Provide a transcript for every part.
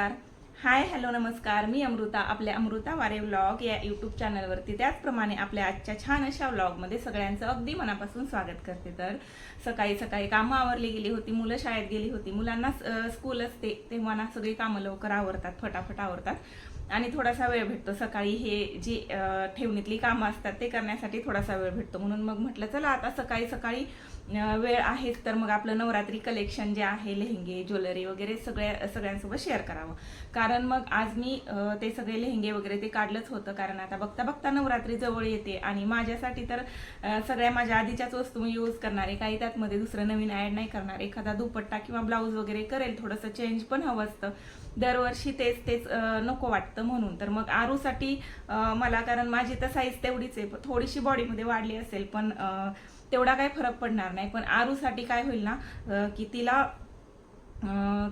नमस्कार. Hi hello नमस्कार. मी अमृता आपल्या अमृता वारे व्लॉग या यूट्यूब चॅनलवरती त्याचप्रमाणे आपल्या आजच्या छान अशा व्लॉगमध्ये सगळ्यांचं अगदी मनापासून स्वागत करते. तर सकाळी सकाळी कामं आवरली गेली होती मुलं शाळेत गेली होती. मुलांना स्कूल असते तेव्हा ना सगळी कामं लवकर आवरतात फटाफट आवरतात. आणि थोडासा वेळ भेटतो. सकाळी हे जी ठेवणीतली कामं असतात ते करण्यासाठी थोडासा वेळ भेटतो. म्हणून मग म्हटलं चला आता सकाळी सकाळी वेळ आहेच तर मग आपलं नवरात्री कलेक्शन जे आहे लेहंगे ज्वेलरी वगैरे सगळ्या सगळ्यांसोबत शेअर करावं. कारण मग आज मी ते सगळे लेहंगे वगैरे ते काढलंच होतं. कारण आता बघता बघता नवरात्री जवळ येते आणि माझ्यासाठी तर सगळ्या माझ्या आधीच्याच वस्तू मी यूज करणार. आहे काही त्यातमध्ये दुसरं नवीन ॲड नाही करणार. एखादा दुपट्टा किंवा ब्लाऊज वगैरे करेल थोडंसं चेंज पण हवं असतं. दरवर्षी तेच तेच नको वाटतं म्हणून. तर मग आरूसाठी मला कारण माझी तर साईज तेवढीच आहे. थोडीशी बॉडीमध्ये वाढली असेल पण तेवढा काही फरक पडणार नाही. पण आरूसाठी काय होईल ना की तिला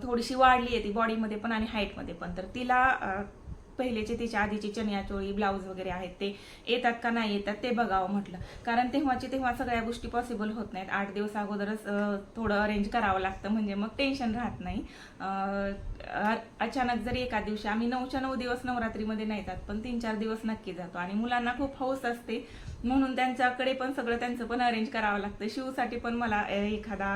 थोडीशी वाढली आहे ती बॉडीमध्ये पण आणि हाईटमध्ये पण. तर तिला पहिलेचे तिच्या आधीची चनियाचोळी ब्लाऊज वगैरे आहेत ते येतात का नाही येतात ते बघावं म्हटलं. कारण तेव्हाची तेव्हा सगळ्या गोष्टी पॉसिबल होत नाहीत. आठ दिवस अगोदरच थोडं अरेंज करावं लागतं. म्हणजे मग टेन्शन राहत नाही. अचानक जरी एका दिवशी आम्ही नऊच्या नऊ दिवस नवरात्रीमध्ये नाही जात पण तीन चार दिवस नक्की जातो. आणि मुलांना खूप हौस असते. म्हणून त्यांच्याकडे पण सगळं त्यांचं पण अरेंज करावं लागतं. शिवसाठी पण मला एखादा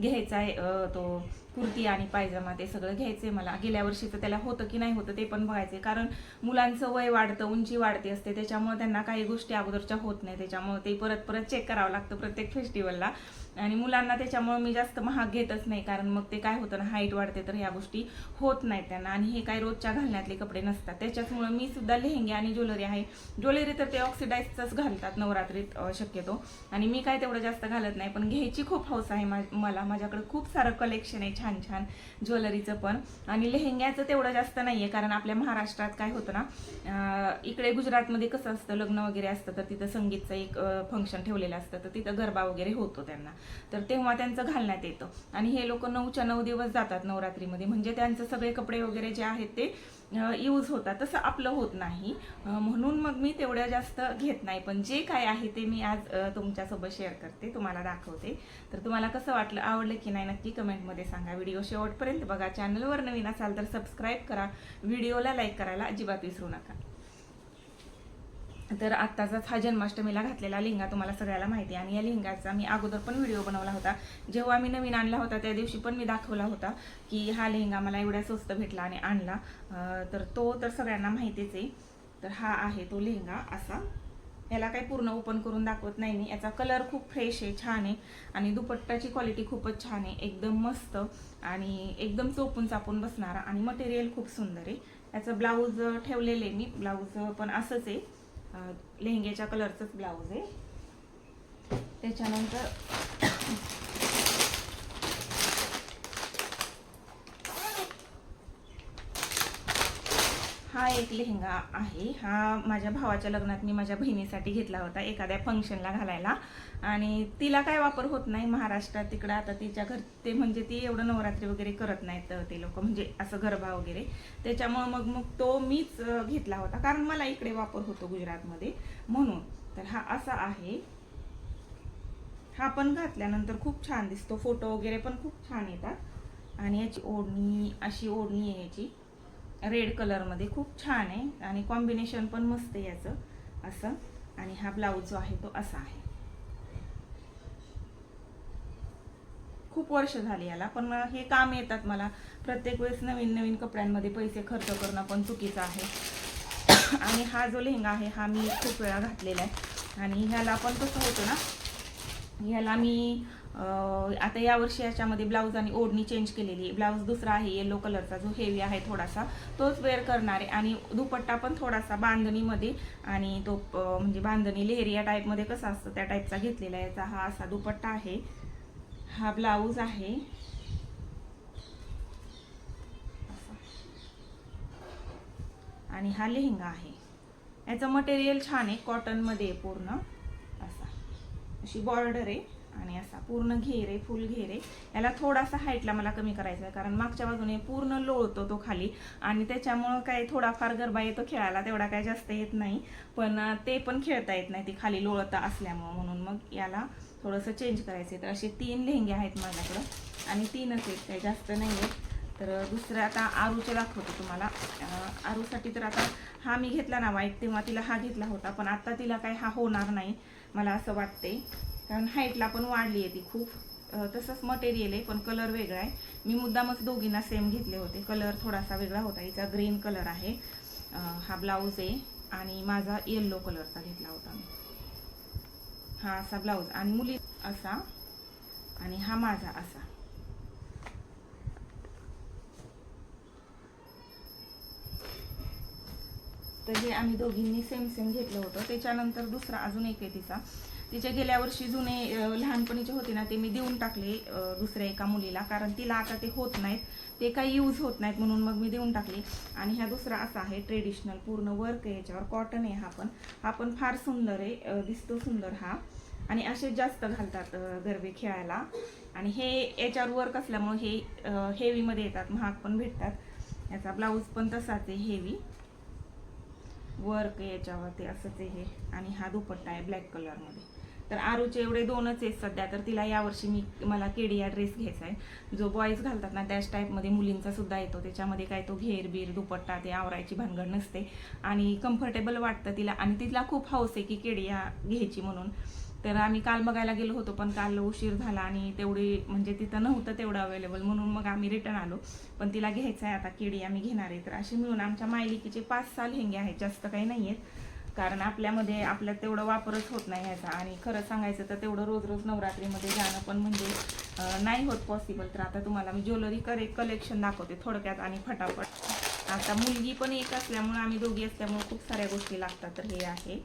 घ्यायचा आहे तो कुर्ती आणि पायजमा ते सगळं घ्यायचंय मला. गेल्या वर्षीचं त्याला होतं की नाही होतं ते पण बघायचंय. कारण मुलांचं वय वाढतं उंची वाढते असते त्याच्यामुळे त्यांना काही गोष्टी अगोदरच्या होत नाही. त्याच्यामुळे ते परत परत चेक करावं लागतं प्रत्येक फेस्टिवलला आणि मुलांना त्याच्यामुळे मी जास्त महाग घेतच नाही कारण मग ते काय होतं ना हाईट वाढते तर ह्या गोष्टी होत नाहीत त्यांना. आणि हे काही रोजच्या घालण्यातले कपडे नसतात. त्याच्याचमुळे मी सुद्धा लेहंगे आणि ज्वेलरी आहे. ज्वेलरी तर ते ऑक्सिडाईजच घालतात नवरात्रीत शक्यतो. आणि मी काय तेवढं जास्त घालत नाही पण घ्यायची खूप हौस आहे मा- मला. माझ्याकडे खूप सारं कलेक्शन आहे छान छान ज्वेलरीचं पण. आणि लेहंग्याचं तेवढं जास्त नाही आहे कारण आपल्या महाराष्ट्रात काय होतं ना इकडे गुजरातमध्ये कसं असतं लग्न वगैरे असतं तर तिथं संगीतचं एक फंक्शन ठेवलेलं असतं तर तिथं गरबा वगैरे होतो त्यांना. तर तेव्हा त्यांचं घालण्यात येतं. आणि हे लोक नऊच्या नऊ दिवस जातात नवरात्रीमध्ये. म्हणजे त्यांचं सगळे कपडे वगैरे जे आहेत ते यूज होतात. तसं आपलं होत नाही. म्हणून मग मी तेवढ्या जास्त घेत नाही. पण जे काय आहे ते मी आज तुमच्यासोबत शेअर करते तुम्हाला दाखवते. तर तुम्हाला कसं वाटलं आवडलं की नाही नक्की कमेंटमध्ये सांगा. व्हिडिओ शेवटपर्यंत बघा. चॅनलवर नवीन असाल तर सबस्क्राईब करा. व्हिडिओला लाईक करायला अजिबात विसरू नका. तर आत्ताचाच हा जन्माष्टमीला घातलेला लिंगा तुम्हाला सगळ्याला माहिती आहे. आणि या लिंगाचा मी अगोदर पण व्हिडिओ बनवला होता. जेव्हा मी नवीन आणला होता त्या दिवशी पण मी दाखवला होता की हा लेहंगा मला एवढ्या स्वस्त भेटला आणि आणला. तर तो तर सगळ्यांना माहितीच आहे. तर हा आहे तो लेहंगा असा. याला काही पूर्ण ओपन करून दाखवत नाही मी. याचा कलर खूप फ्रेश आहे छान आहे. आणि दुपट्टाची क्वालिटी खूपच छान आहे. एकदम मस्त आणि एकदम चोपून चापून बसणारा. आणि मटेरियल खूप सुंदर आहे. याचं ब्लाऊज ठेवलेलं आहे मी. ब्लाऊज पण असंच आहे. लेहंग्याच्या कलरचंच ब्लाऊज आहे. त्याच्यानंतर हा एक लेहंगा आहे. हा माझ्या भावाच्या लग्नात मी माझ्या बहिणीसाठी घेतला होता एखाद्या फंक्शनला घालायला. आणि तिला काय वापर होत नाही महाराष्ट्रात. तिकडं आता तिच्या घर ते म्हणजे ती एवढं नवरात्री वगैरे करत नाहीत. ते लोक म्हणजे असं गरबा वगैरे. त्याच्यामुळं मग मग तो मीच घेतला होता. कारण मला इकडे वापर होतो गुजरातमध्ये. म्हणून. तर हा असा आहे. हा पण घातल्यानंतर खूप छान दिसतो. फोटो वगैरे पण खूप छान येतात. आणि याची ओढणी अशी ओढणी आहे याची. रेड कलरमध्ये खूप छान आहे आणि कॉम्बिनेशन पण मस्त आहे याचं असं. आणि हा ब्लाऊज जो आहे तो असा आहे. खूप वर्ष झाली याला पण हे काम येतात मला. प्रत्येक वेळेस नवीन नवीन कपड्यांमध्ये पैसे खर्च करणं पण चुकीचं आहे. आणि हा जो लेहंगा आहे हा मी खूप वेळा घातलेला आहे. आणि ह्याला पण कसं होतं ना ह्याला मी आता यावर्षी याच्यामध्ये ब्लाऊज आणि ओढणी चेंज केलेली आहे. ब्लाऊज दुसरा आहे येलो कलरचा जो हेवी आहे थोडासा तोच वेअर करणार. आहे आणि दुपट्टा पण थोडासा बांधणीमध्ये आणि तो म्हणजे बांधणी लेहरी या टाईपमध्ये कसा असतं त्या टाईपचा घेतलेला आहे. याचा हा असा दुपट्टा आहे. हा ब्लाऊज आहे. असा. आणि हा लेहंगा आहे. याचं मटेरियल छान आहे कॉटनमध्ये आहे पूर्ण. असा. अशी बॉर्डर आहे. आणि असा पूर्ण घेर आहे फुल घेरे याला थोडासा हाईटला मला कमी करायचा आहे कारण मागच्या बाजूने पूर्ण लोळतो तो खाली. आणि त्याच्यामुळं काय थोडाफार गरबा येतो खेळायला तेवढा काय जास्त येत नाही. पण ते पण खेळता येत नाही ती खाली लोळता असल्यामुळं म्हणून मग याला थोडंसं चेंज करायचं आहे तर असे तीन लेहंगे आहेत माझ्याकडं आणि तीनच आहेत काही जास्त नाही आहेत. तर दुसरं आता आरूचे दाखवते तुम्हाला. आरूसाठी तर आता हा मी घेतला ना वाईट तेव्हा तिला हा घेतला होता पण आता तिला काय हा होणार नाही मला असं वाटते कारण हाईटला पण वाढली आहे ती खूप. तसंच मटेरियल आहे पण कलर वेगळा आहे. मी मुद्दामच दोघींना सेम घेतले होते. कलर थोडासा वेगळा होता. हिचा ग्रीन कलर आहे. हा ब्लाऊज आहे. आणि माझा येल्लो कलरचा घेतला होता मी. हा असा ब्लाऊज आणि मुली असा. आणि हा माझा असा. तर हे आम्ही दोघींनी सेम सेम घेतलं होतं. त्याच्यानंतर दुसरा अजून एक आहे तिचा. तिचे गेल्या वर्षी जुने लहानपणीचे होते ना ते मी देऊन टाकले दुसऱ्या एका मुलीला. कारण तिला आता ते होत नाहीत. ते काही यूज होत नाहीत म्हणून मग मी देऊन टाकले. आणि ह्या दुसरा असा आहे ट्रेडिशनल पूर्ण वर्क आहे याच्यावर. कॉटन आहे हा पण. हा पण फार सुंदर आहे दिसतो सुंदर हा. आणि असे जास्त घालतात गरबे खेळायला. आणि हे याच्यावर वर्क असल्यामुळे हे हेवीमध्ये येतात महाग पण भेटतात. याचा ब्लाऊज पण तसाच आहे हेवी वर्क आहे याच्यावरती असंच आहे हे. आणि हा दुपट्टा आहे ब्लॅक कलरमध्ये तर आरूचे एवढे दोनच आहेत सध्या तर तिला यावर्षी मी मला केडिया ड्रेस घ्यायचा आहे. जो बॉईज घालतात ना त्याच टाईपमध्ये मुलींचा सुद्धा येतो. त्याच्यामध्ये काय तो घेर बीर दुपट्टा ते आवरायची भानगड नसते. आणि कम्फर्टेबल वाटतं तिला. आणि तिला खूप हौस आहे की केडिया घ्यायची म्हणून. तर आम्ही काल बघायला गेलो होतो पण काल उशीर झाला आणि तेवढी म्हणजे तिथं नव्हतं तेवढं अवेलेबल म्हणून मग आम्ही रिटर्न आलो. पण तिला घ्यायचं आहे आता केडी आम्ही घेणार आहे. तर असे मिळून आमच्या मायलिकीचे पाच साल हेंगे आहेत. जास्त काही नाही आहेत कारण आपल्यामध्ये आपल्यात तेवढं वापरच होत नाही ह्याचा आणि खरं सांगायचं तर तेवढं रोज रोज नवरात्रीमध्ये जाणं पण म्हणजे नाही होत पॉसिबल तर आता तुम्हाला मी ज्वेलरी करे कलेक्शन दाखवते थोडक्यात आणि फटाफट. आता मुलगी पण एक असल्यामुळं आम्ही दोघी असल्यामुळं खूप साऱ्या गोष्टी लागतात. तर हे आहे.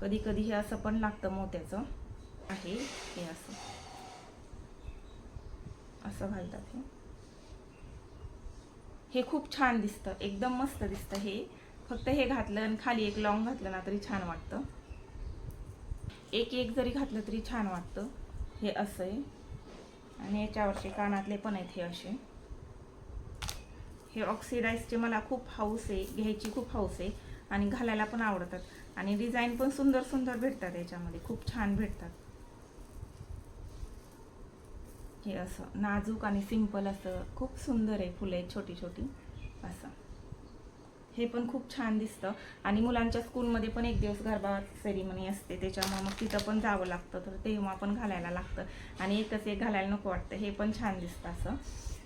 कधी कधी हे असं पण लागतं मोत्याचं. आहे हे असं. असं घालतात हे. हे खूप छान दिसतं. एकदम मस्त दिसतं हे. फक्त हे घातलं आणि खाली एक लॉंग घातलं ना तरी छान वाटतं. एक एक जरी घातलं तरी छान वाटतं. हे असं आहे. आणि याच्यावरचे कानातले पण आहेत हे असे. हे ऑक्सिडाईजचे मला खूप हाऊस आहे. घ्यायची खूप हाऊस आहे. आणि घालायला पण आवडतात. आणि डिझाईन पण सुंदर सुंदर भेटतात याच्यामध्ये. खूप छान भेटतात. हे असं नाजूक आणि सिंपल असं खूप सुंदर आहे फुलं आहेत छोटी छोटी असं. हे पण खूप छान दिसतं. आणि मुलांच्या स्कूलमध्ये पण एक दिवस गरबा सेरिमनी असते त्याच्यामुळे मग तिथं पण जावं लागतं तर तेव्हा पण घालायला लागतं. आणि एकच एक घालायला नको वाटतं हे पण छान दिसतं असं.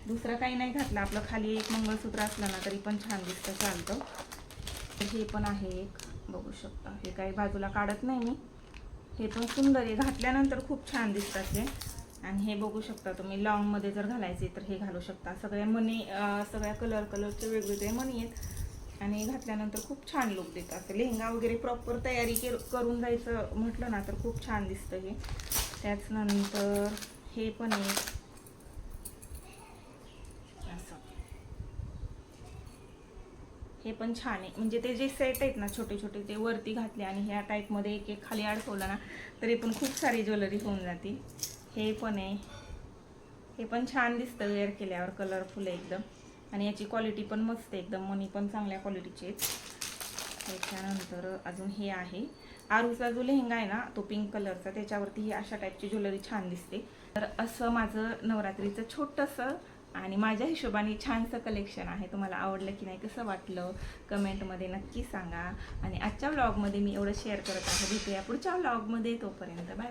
दुसरं काही नाही घातलं आपलं खाली एक मंगळसूत्र असलं ना तरी पण छान दिसतं चालतं. तर हे पण आहे एक बघू शकता. हे काही बाजूला काढत नाही मी. हे पण सुंदर आहे. घातल्यानंतर खूप छान दिसतात हे. आणि हे बघू शकता तुम्ही लॉंगमध्ये जर घालायचे तर हे घालू शकता. सगळ्या मनी सगळ्या कलर कलरचे वेगवेगळे मनी आहेत. आणि घातल्यानंतर खूप छान लुक देतात. लेहंगा वगैरे प्रॉपर तयारी के करून जायचं म्हटलं ना तर खूप छान दिसतं हे. त्याचनंतर हे पण आहे. असं. हे पण छान आहे. म्हणजे ते जे सेट आहेत ना छोटे छोटे ते वरती घातले आणि ह्या टाईपमध्ये एक एक खाली अडकवलं ना तरी पण खूप सारी ज्वेलरी होऊन जाते हे पण आहे. हे पण छान दिसतं वेअर केल्यावर कलरफुल आहे एकदम. आणि याची क्वालिटी पण मस्त आहे एकदम. मनी पण चांगल्या क्वालिटीची आहेत. त्याच्यानंतर अजून हे आहे. आरूचा जो लेहंगा आहे ना तो पिंक कलरचा त्याच्यावरती ही अशा टाईपची ज्वेलरी छान दिसते. तर असं माझं नवरात्रीचं छोटंसं आणि माझ्या हिशोबाने छानसं कलेक्शन आहे. तुम्हाला आवडलं की नाही कसं वाटलं कमेंटमध्ये नक्की सांगा. आणि आजच्या व्लॉगमध्ये मी एवढं शेअर करत आहे. भेटूया पुढच्या व्लॉगमध्ये तोपर्यंत बाय बाय